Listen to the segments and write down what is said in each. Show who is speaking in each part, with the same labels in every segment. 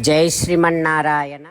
Speaker 1: జై శ్రీమన్నారాయణ.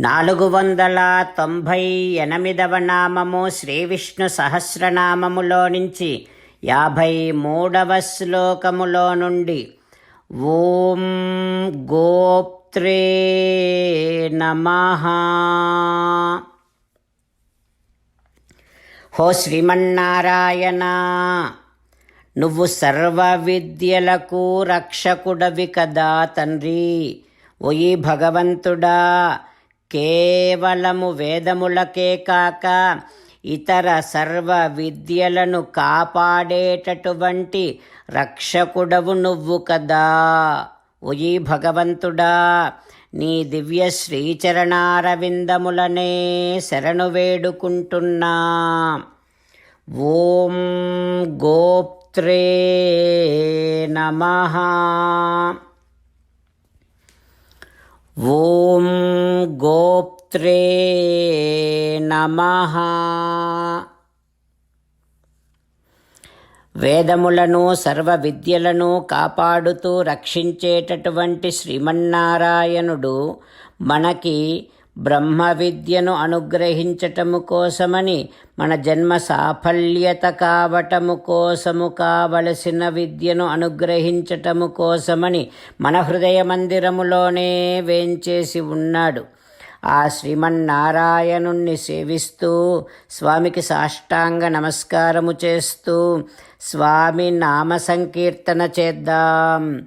Speaker 1: నాలుగు వందల తొంభై ఎనిమిదవ నామము శ్రీ విష్ణు సహస్రనామములో నుంచి యాభై మూడవ శ్లోకములో నుండి ఓం గోప్త్రే నమ. హో శ్రీమన్నారాయణ. నువ్వు సర్వ విద్యలకు రక్షకుడవి కదా తండ్రి. ఓయి భగవంతుడా కేవలము వేదములకే కాక ఇతర సర్వ విద్యలను కాపాడేటటువంటి రక్షకుడవు నువ్వు కదా. ఓయి భగవంతుడా నీ దివ్య శ్రీచరణారవిందములనే శరణు వేడుకుంటున్నా. ఓం గోప్త్రే నమ. ఓం గోప్త్రే నమ. వేదములను సర్వ విద్యలను కాపాడుతూ రక్షించేటటువంటి శ్రీమన్నారాయణుడు మనకి బ్రహ్మ విద్యను అనుగ్రహించటము కోసమని మన జన్మ సాఫల్యత కావటము కోసము కావలసిన విద్యను అనుగ్రహించటము కోసమని మన హృదయ మందిరములోనే వేంచేసి ఉన్నాడు. ఆ శ్రీమన్నారాయణుణ్ణి సేవిస్తూ స్వామికి సాష్టాంగ నమస్కారము చేస్తూ స్వామి నామ సంకీర్తన చేద్దాం.